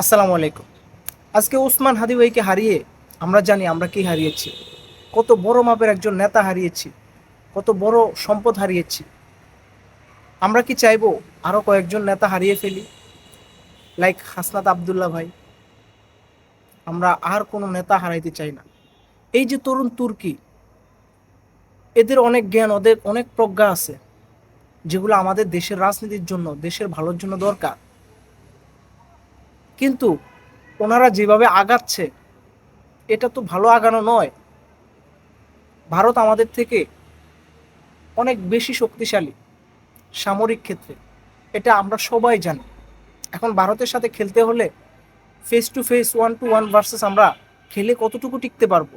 আসসালামু আলাইকুম। আজকে ওসমান হাদি ভাইকে হারিয়ে আমরা জানি আমরা কি হারিয়েছি। কত বড় মাপের একজন নেতা হারিয়েছি। কত বড় সম্পদ হারিয়েছি। আমরা কি চাইব আরও কয়েকজন নেতা হারিয়ে ফেলি? লাইক হাসনাত আবদুল্লাহ ভাই, আমরা আর কোনো নেতা হারাইতে চাই না। এই যে তরুণ তুর্কি, এদের অনেক জ্ঞান, ওদের অনেক প্রজ্ঞা আছে, যেগুলো আমাদের দেশের রাজনীতির জন্য, দেশের ভালোর জন্য দরকার। কিন্তু ওনারা যেভাবে আগাচ্ছে, এটা তো ভালো আগানো নয়। ভারত আমাদের থেকে অনেক বেশি শক্তিশালী সামরিক ক্ষেত্রে, এটা আমরা সবাই জানি। এখন ভারতের সাথে খেলতে হলে face to face one to one versus আমরা খেলে কতটুকু টিকতে পারব?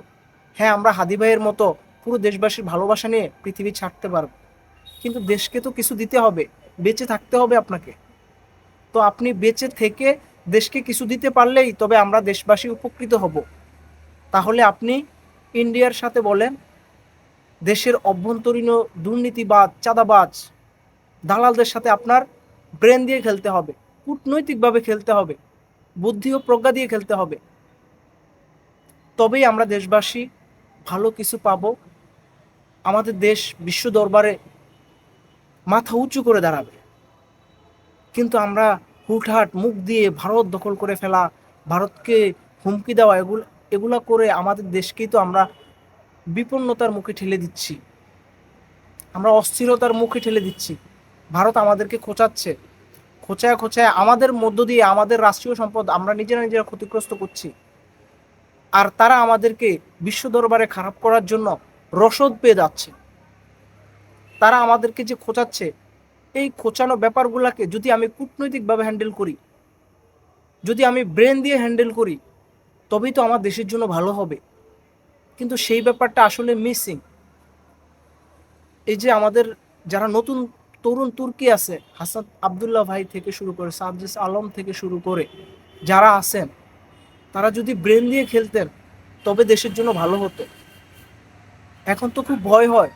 হ্যাঁ আমরা হাদি ভাইয়ের মতো পুরো দেশবাসীর ভালোবাসা নিয়ে পৃথিবী ছাড়তে পারব। কিন্তু দেশকে তো কিছু দিতে হবে, বেঁচে থাকতে হবে আপনাকে। তো আপনি বেঁচে থেকে দেশকে কিছু দিতে পারলেই তবে আমরা দেশবাসী উপকৃত হব। তাহলে আপনি ইন্ডিয়ার সাথে বলেন, দেশের অভ্যন্তরীণ দুর্নীতিবাজ, চাঁদাবাজ, দালালদের সাথে আপনার ব্রেন দিয়ে খেলতে হবে, কূটনৈতিকভাবে খেলতে হবে, বুদ্ধি ও প্রজ্ঞা দিয়ে খেলতে হবে। তবেই আমরা দেশবাসী ভালো কিছু পাবো। আমাদের দেশ বিশ্ব দরবারে মাথা উঁচু করে দাঁড়াবে। কিন্তু আমরা হুটহাট মুখ দিয়ে ভারত দখল করে ফেলা, ভারতকে হুমকি দেওয়া, এগুলো, এগুলা করে আমাদের দেশকেই তো আমরা বিপন্নতার মুখে ঠেলে দিচ্ছি। আমরা অস্থিরতার মুখে ঠেলে দিচ্ছি। ভারত আমাদেরকে খোঁচাচ্ছে। খোঁচায় খোঁচায় আমাদের মধ্য দিয়ে আমাদের রাষ্ট্রীয় সম্পদ আমরা নিজেরা নিজেরা ক্ষতিগ্রস্ত করছি। আর তারা আমাদেরকে বিশ্ব দরবারে খারাপ করার জন্য রসদ পেয়ে যাচ্ছে। তারা আমাদেরকে যে খোঁচাচ্ছে এই খোঁচানো ব্যাপারগুলোকে যদি আমি কূটনৈতিকভাবে হ্যান্ডেল করি, যদি আমি ব্রেন দিয়ে হ্যান্ডেল করি, তবেই তো আমার দেশের জন্য ভালো হবে। কিন্তু সেই ব্যাপারটা আসলে মিসিং এই যে আমাদের যারা নতুন তরুণ তুর্কি আছে, হাসান আবদুল্লাহ ভাই থেকে শুরু করে সাবজিস আলম থেকে শুরু করে যারা আছেন, তারা যদি ব্রেন দিয়ে খেলতেন, তবে দেশের জন্য ভালো হতো। এখন তো খুব ভয় হয়।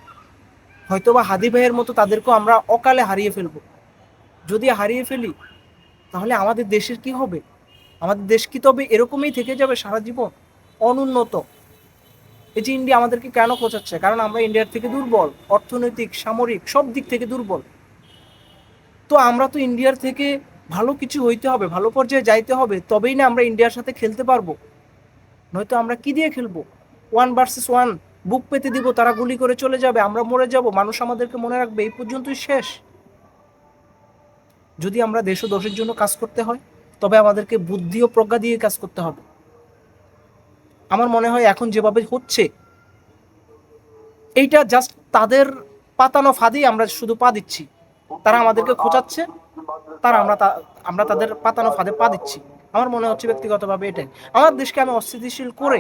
হয়তোবা হাদি ভাইয়ের মতো তাদেরকেও আমরা অকালে হারিয়ে ফেলব। যদি হারিয়ে ফেলি, তাহলে আমাদের দেশের কি হবে? আমাদের দেশ কি তবে এরকমই থেকে যাবে সারা জীবন? অনুন্নত। এই যে ইন্ডিয়া আমাদেরকে কেন খোঁচাচ্ছে? কারণ আমরা ইন্ডিয়ার থেকে দুর্বল, অর্থনৈতিক, সামরিক, সব দিক থেকে দুর্বল। তো আমরা তো ইন্ডিয়ার থেকে ভালো কিছু হইতে হবে, ভালো পর্যায়ে যাইতে হবে, তবেই না আমরা ইন্ডিয়ার সাথে খেলতে পারব। নয়তো আমরা কি দিয়ে খেলব? ওয়ান ভার্সেস ওয়ান বুক পেতে দিব, তারা গুলি করে চলে যাবে, আমরা মরে যাব। মানুষ আমাদেরকে মনে রাখবে, এই পর্যন্তই শেষ। যদি আমরা দেশ ও দোষের জন্য কাজ করতে হয়, তবে আমাদেরকে বুদ্ধি ও প্রজ্ঞা দিয়ে কাজ করতে হবে। আমার মনে হয় এখন যেভাবে হচ্ছে, এইটা জাস্ট তাদের পাতানো ফাঁদেই আমরা শুধু পা দিচ্ছি। তারা আমাদেরকে খোঁচাচ্ছে, তারা আমরা আমরা তাদের পাতানো ফাঁদে পা দিচ্ছি। আমার মনে হচ্ছে ব্যক্তিগতভাবে এটাই। আমার দেশকে আমি অস্থিতিশীল করে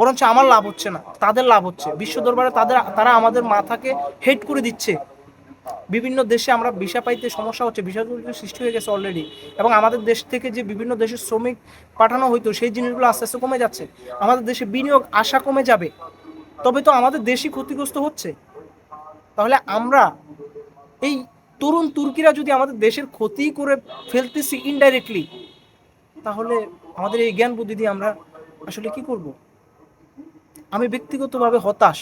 বরঞ্চ আমার লাভ হচ্ছে না, তাদের লাভ হচ্ছে। বিশ্ব দরবারে তাদের, তারা আমাদের মাথাকে হেড করে দিচ্ছে। বিভিন্ন দেশে আমরা ভিসা পাইতে সমস্যা হচ্ছে ভিসাগুলো সৃষ্টি হয়ে গেছে অলরেডি এবং আমাদের দেশ থেকে যে বিভিন্ন দেশের শ্রমিক পাঠানো হইতো, সেই জিনিসগুলো আস্তে আস্তে কমে যাচ্ছে। আমাদের দেশে বিনিয়োগ আশা কমে যাবে। তবে তো আমাদের দেশই ক্ষতিগ্রস্ত হচ্ছে। তাহলে আমরা এই তরুণ তুর্কিরা যদি আমাদের দেশের ক্ষতি করে ফেলতেছি ইনডাইরেক্টলি তাহলে আমাদের এই জ্ঞান বুদ্ধি দিয়ে আমরা আসলে কি করব? আমি ব্যক্তিগতভাবে হতাশ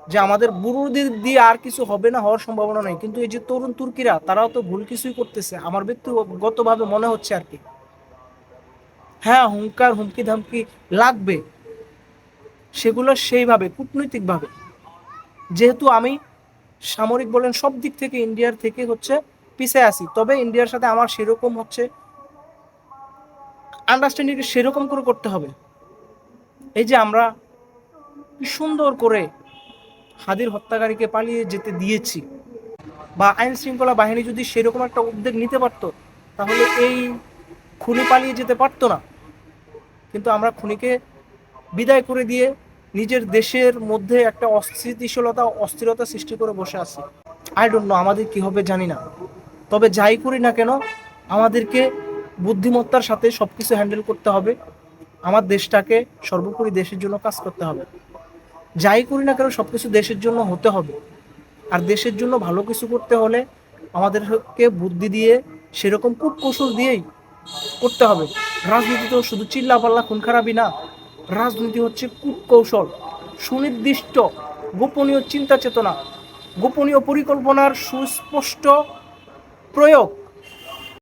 যে আমাদের বুড়োদের দিয়ে আর কিছু হবে না হওয়ার সম্ভাবনা নেই। কিন্তু এই যে তরুণ তুর্কিরা, তারাও তো ভুল কিছুই করতেছে। আমার ব্যক্তিগতভাবে মনে হচ্ছে আর কি। হ্যাঁ হুঙ্কার হুমকি ধামকি লাগবে। সেগুলো সেইভাবে, কূটনৈতিকভাবে। যেহেতু আমি সামরিক বলেন সব দিক থেকে ইন্ডিয়ার থেকে হচ্ছে পিছিয়ে আসি তবে ইন্ডিয়ার সাথে আমার সেরকম হচ্ছে আন্ডারস্ট্যান্ডিং সেরকম করে করতে হবে। এই যে আমরা কি সুন্দর করে হাদির হত্যাকারীকে পালিয়ে যেতে দিয়েছি বা আইন শৃঙ্খলা বাহিনী যদি সেরকম একটা উদ্যোগ নিতে পারতো, তাহলে এই খুনি পালিয়ে যেতে পারতো না। কিন্তু আমরা খুনিকে বিদায় করে দিয়ে নিজের দেশের মধ্যে একটা অস্থিতিশীলতা, অস্থিরতা সৃষ্টি করে বসে আছি। আই ডোন্ট নো আমাদের কি হবে জানি না। তবে যাই করি না কেন, আমাদেরকে বুদ্ধিমত্তার সাথে সব কিছু হ্যান্ডেল করতে হবে। আমার দেশটাকে সর্বোপরি দেশের জন্য কাজ করতে হবে। যাই করি না কেন সব কিছু দেশের জন্য হতে হবে। আর দেশের জন্য ভালো কিছু করতে হলে আমাদেরকে বুদ্ধি দিয়ে, সেরকম কূটকৌশল দিয়েই করতে হবে। রাজনীতি তো শুধু চিল্লা পাল্লা খুন খারাপই না। রাজনীতি হচ্ছে কূটকৌশল। সুনির্দিষ্ট, গোপনীয় চিন্তা চেতনা, গোপনীয় পরিকল্পনার সুস্পষ্ট প্রয়োগ।